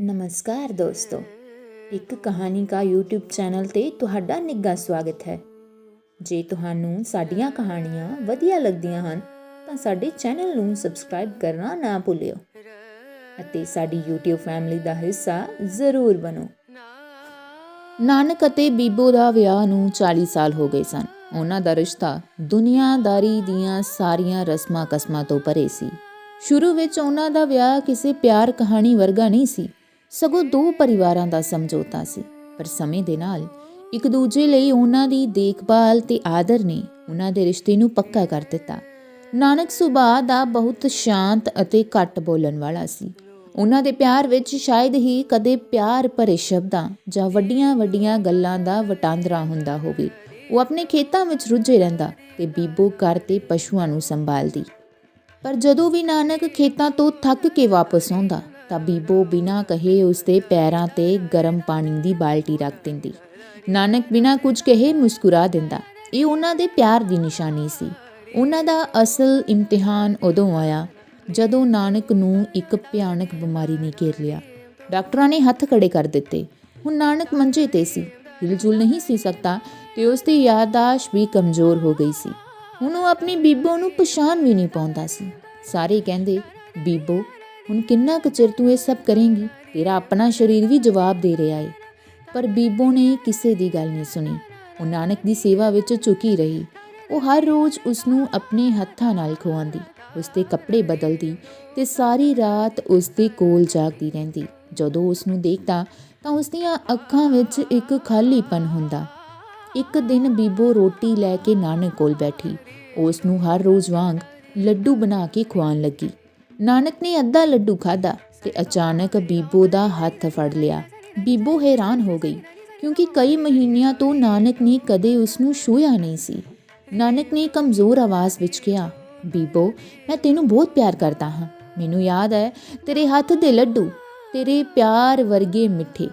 ਨਮਸਕਾਰ ਦੋਸਤੋ। ਇੱਕ ਕਹਾਣੀ ਕਾ YouTube ਚੈਨਲ ਤੇ ਤੁਹਾਡਾ ਨਿੱਘਾ ਸਵਾਗਤ ਹੈ। ਜੇ ਤੁਹਾਨੂੰ ਸਾਡੀਆਂ ਕਹਾਣੀਆਂ ਵਧੀਆ ਲੱਗਦੀਆਂ ਹਨ, ਤਾਂ ਸਾਡੇ ਚੈਨਲ ਨੂੰ ਸਬਸਕ੍ਰਾਈਬ ਕਰਨਾ ਨਾ ਭੁੱਲਿਓ। ਅਤੇ ਸਾਡੀ YouTube ਫੈਮਿਲੀ ਦਾ ਹਿੱਸਾ ਜ਼ਰੂਰ ਬਣੋ। ਨਾਨਕ ਅਤੇ ਬੀਬੋ ਦਾ ਵਿਆਹ ਨੂੰ 40 ਸਾਲ ਹੋ ਗਏ ਸਨ। ਉਹਨਾਂ ਦਾ ਰਿਸ਼ਤਾ ਦੁਨੀਆਦਾਰੀ ਦੀਆਂ ਸਾਰੀਆਂ ਰਸਮਾਂ ਕਸਮਾਂ ਤੋਂ ਪਰੇ ਸੀ। ਸ਼ੁਰੂ ਵਿੱਚ ਉਹਨਾਂ ਦਾ ਵਿਆਹ ਕਿਸੇ ਪਿਆਰ ਕਹਾਣੀ ਵਰਗਾ ਨਹੀਂ ਸੀ। ਸਗੋਂ ਦੋ ਪਰਿਵਾਰਾਂ ਦਾ ਸਮਝੌਤਾ ਸੀ, ਪਰ ਸਮੇਂ ਦੇ ਨਾਲ ਇੱਕ ਦੂਜੇ ਲਈ ਉਹਨਾਂ ਦੀ ਦੇਖਭਾਲ ਤੇ ਆਦਰ ਨੇ ਉਹਨਾਂ ਦੇ ਰਿਸ਼ਤੇ ਨੂੰ ਪੱਕਾ ਕਰ ਦਿੱਤਾ। ਨਾਨਕ ਸੁਭਾਅ ਦਾ ਬਹੁਤ ਸ਼ਾਂਤ ਅਤੇ ਘੱਟ ਬੋਲਣ ਵਾਲਾ ਸੀ। ਉਹਨਾਂ ਦੇ ਪਿਆਰ ਵਿੱਚ ਸ਼ਾਇਦ ਹੀ ਕਦੇ ਪਿਆਰ ਭਰੇ ਸ਼ਬਦਾਂ ਜਾਂ ਵੱਡੀਆਂ-ਵੱਡੀਆਂ ਗੱਲਾਂ ਦਾ ਵਟਾਂਦਰਾ ਹੁੰਦਾ ਹੋਵੇ। ਉਹ ਆਪਣੇ ਖੇਤਾਂ ਵਿੱਚ ਰੁੱਝੇ ਰਹਿੰਦਾ ਤੇ ਬੀਬੋ ਘਰ ਤੇ ਪਸ਼ੂਆਂ ਨੂੰ ਸੰਭਾਲਦੀ। ਪਰ ਜਦੋਂ ਵੀ ਨਾਨਕ ਖੇਤਾਂ ਤੋਂ ਥੱਕ ਕੇ ਵਾਪਸ ਆਉਂਦਾ ਤਾਂ ਬੀਬੋ ਬਿਨਾਂ ਕਹੇ ਉਸਦੇ ਪੈਰਾਂ ਤੇ ਗਰਮ ਪਾਣੀ ਦੀ ਬਾਲਟੀ ਰੱਖ ਦਿੰਦੀ। ਨਾਨਕ ਬਿਨਾਂ ਕੁਝ ਕਹੇ ਮੁਸਕਰਾ ਦਿੰਦਾ। ਇਹ ਉਹਨਾਂ ਦੇ ਪਿਆਰ ਦੀ ਨਿਸ਼ਾਨੀ ਸੀ। ਉਹਨਾਂ ਦਾ ਅਸਲ ਇਮਤਿਹਾਨ ਉਦੋਂ ਆਇਆ ਜਦੋਂ ਨਾਨਕ ਨੂੰ ਇੱਕ ਭਿਆਨਕ ਬਿਮਾਰੀ ਨੇ ਘੇਰ ਲਿਆ। ਡਾਕਟਰਾਂ ਨੇ ਹੱਥ ਖੜੇ ਕਰ ਦਿੱਤੇ। ਹੁਣ ਨਾਨਕ ਮੰਜੇ ਤੇ ਸੀ। ਹਿਲਜੁਲ ਨਹੀਂ ਸੀ ਸਕਦਾ ਤੇ ਉਸ ਦੀ ਯਾਦਾਸ਼ਤ ਵੀ ਕਮਜ਼ੋਰ ਹੋ ਗਈ ਸੀ। ਹੁਣ ਉਹ ਆਪਣੀ ਬੀਬੋ ਨੂੰ ਪਛਾਣ ਵੀ ਨਹੀਂ ਪਾਉਂਦਾ ਸੀ। ਸਾਰੇ ਕਹਿੰਦੇ, ਬੀਬੋ ਹੁਣ ਕਿੰਨਾ ਕੁ ਚਿਰ ਤੂੰ ਇਹ ਸਭ ਕਰੇਂਗੀ? ਤੇਰਾ ਆਪਣਾ ਸਰੀਰ ਵੀ ਜਵਾਬ ਦੇ ਰਿਹਾ ਏ। ਪਰ ਬੀਬੋ ਨੇ ਕਿਸੇ ਦੀ ਗੱਲ ਨਹੀਂ ਸੁਣੀ। ਉਹ ਨਾਨਕ ਦੀ ਸੇਵਾ ਵਿੱਚ ਝੁਕੀ ਰਹੀ। ਉਹ ਹਰ ਰੋਜ਼ ਉਸ ਨੂੰ ਆਪਣੇ ਹੱਥਾਂ ਨਾਲ ਖਵਾਉਂਦੀ। ਉਸ ਦੇ ਕੱਪੜੇ ਬਦਲਦੀ ਤੇ ਸਾਰੀ ਰਾਤ ਉਸ ਦੇ ਕੋਲ ਜਾਗਦੀ ਰਹਿੰਦੀ। ਜਦੋਂ ਉਸ ਨੂੰ ਦੇਖਦਾ ਤਾਂ ਉਸ ਦੀਆਂ ਅੱਖਾਂ ਵਿੱਚ ਇੱਕ ਖਾਲੀਪਨ ਹੁੰਦਾ। ਇੱਕ ਦਿਨ ਬੀਬੋ ਰੋਟੀ ਲੈ ਕੇ ਨਾਨਕ ਕੋਲ ਬੈਠੀ। ਉਸ ਨੂੰ ਹਰ ਰੋਜ਼ ਵਾਂਗ ਲੱਡੂ ਬਣਾ ਕੇ ਖਵਾਉਣ ਲੱਗੀ। ਨਾਨਕ ਨੇ ਅੱਧਾ ਲੱਡੂ ਖਾਦਾ ਤੇ ਅਚਾਨਕ ਬੀਬੋ ਦਾ ਹੱਥ ਫੜ ਲਿਆ। ਬੀਬੋ ਹੈਰਾਨ ਹੋ ਗਈ, ਕਿਉਂਕਿ ਕਈ ਮਹੀਨਿਆਂ ਤੋਂ ਨਾਨਕ ਨੇ ਕਦੇ ਉਸ ਨੂੰ ਛੂਇਆ ਨਹੀਂ ਸੀ। ਨਾਨਕ ਨੇ ਕਮਜ਼ੋਰ ਆਵਾਜ਼ ਵਿੱਚ ਕਿਹਾ, ਬੀਬੋ, ਮੈਂ ਤੈਨੂੰ ਬਹੁਤ ਪਿਆਰ ਕਰਦਾ ਹਾਂ। ਮੈਨੂੰ ਯਾਦ ਹੈ ਤੇਰੇ ਹੱਥ ਦੇ ਲੱਡੂ, ਤੇਰੇ ਪਿਆਰ ਵਰਗੇ ਮਿੱਠੇ।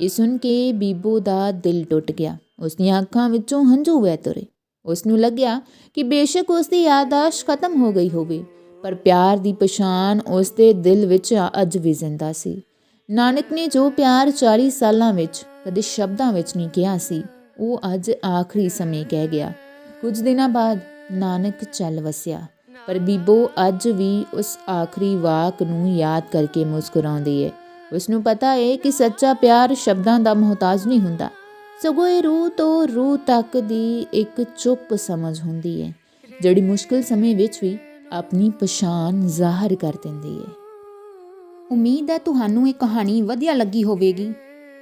ਇਹ ਸੁਣ ਕੇ ਬੀਬੋ ਦਾ ਦਿਲ ਟੁੱਟ ਗਿਆ। ਉਸ ਦੀਆਂ ਅੱਖਾਂ ਵਿੱਚੋਂ ਹੰਝੂ ਵਹਿ ਤੁਰੇ। ਉਸ ਨੂੰ ਲੱਗਿਆ ਕਿ ਬੇਸ਼ੱਕ ਉਸ ਦੀ ਯਾਦਾਸ਼ਤ ਖਤਮ ਹੋ ਗਈ ਹੋਵੇ। ਪਰ ਪਿਆਰ ਦੀ ਪਛਾਣ ਉਸ ਦੇ ਦਿਲ ਵਿੱਚ ਅੱਜ ਵੀ ਜ਼ਿੰਦਾ ਸੀ। ਨਾਨਕ ਨੇ ਜੋ ਪਿਆਰ 40 ਸਾਲਾਂ ਵਿੱਚ ਕਦੇ ਸ਼ਬਦਾਂ ਵਿੱਚ ਨਹੀਂ ਕਿਹਾ ਸੀ, ਉਹ ਅੱਜ ਆਖਰੀ ਸਮੇਂ ਕਹਿ ਗਿਆ। ਕੁਝ ਦਿਨਾਂ ਬਾਅਦ ਨਾਨਕ ਚੱਲ ਵਸਿਆ, ਪਰ ਬੀਬੋ ਅੱਜ ਵੀ ਉਸ ਆਖਰੀ ਵਾਕ ਨੂੰ ਯਾਦ ਕਰਕੇ ਮੁਸਕਰਾਉਂਦੀ ਹੈ ਉਸ ਨੂੰ ਪਤਾ ਹੈ ਕਿ ਸੱਚਾ ਪਿਆਰ ਸ਼ਬਦਾਂ ਦਾ ਮੁਹਤਾਜ ਨਹੀਂ ਹੁੰਦਾ। ਸਗੋਂ ਇਹ ਰੂਹ ਤੋਂ ਰੂਹ ਤੱਕ ਦੀ ਇੱਕ ਚੁੱਪ ਸਮਝ ਹੁੰਦੀ ਹੈ ਜਿਹੜੀ ਮੁਸ਼ਕਿਲ ਸਮੇਂ ਵਿੱਚ ਵੀ ਆਪਣੀ ਪਛਾਣ ਜ਼ਾਹਰ ਕਰ ਦਿੰਦੀ ਹੈ ਉਮੀਦ ਹੈ ਤੁਹਾਨੂੰ ਇਹ ਕਹਾਣੀ ਵਧੀਆ ਲੱਗੀ ਹੋਵੇਗੀ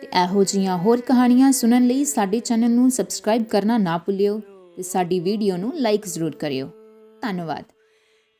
ਤੇ ਇਹੋ ਜਿਹੀਆਂ ਹੋਰ ਕਹਾਣੀਆਂ ਸੁਣਨ ਲਈ ਸਾਡੇ ਚੈਨਲ ਨੂੰ ਸਬਸਕ੍ਰਾਈਬ ਕਰਨਾ ਨਾ ਭੁੱਲਿਓ ਤੇ ਸਾਡੀ ਵੀਡੀਓ ਨੂੰ ਲਾਈਕ ਜ਼ਰੂਰ ਕਰਿਓ। ਧੰਨਵਾਦ।